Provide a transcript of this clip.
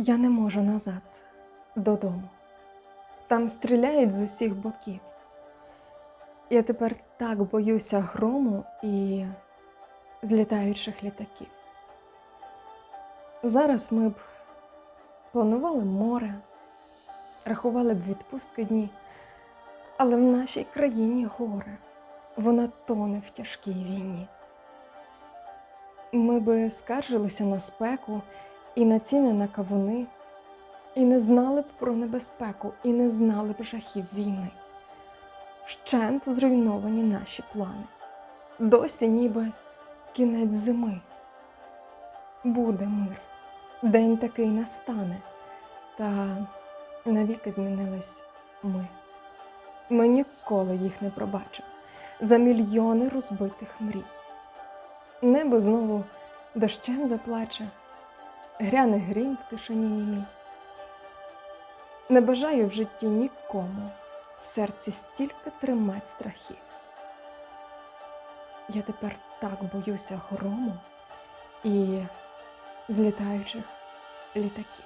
Я не можу назад додому. Там стріляють з усіх боків. Я тепер так боюся грому і злітаючих літаків. Зараз ми б планували море, рахували б відпустки дні, але в нашій країні горе, вона тоне в тяжкій війні. Ми би скаржилися на спеку і на ціни на кавуни, і не знали б про небезпеку, і не знали б жахів війни. Вщент зруйновані наші плани. Досі ніби кінець зими. Буде мир, день такий настане, та навіки змінились ми. Ми ніколи їх не пробачимо за мільйони розбитих мрій. Небо знову дощем заплаче, гряне грім в тишині німій. Не бажаю в житті нікому в серці стільки тримать страхів. Я тепер так боюся грому і злітаючих літаків.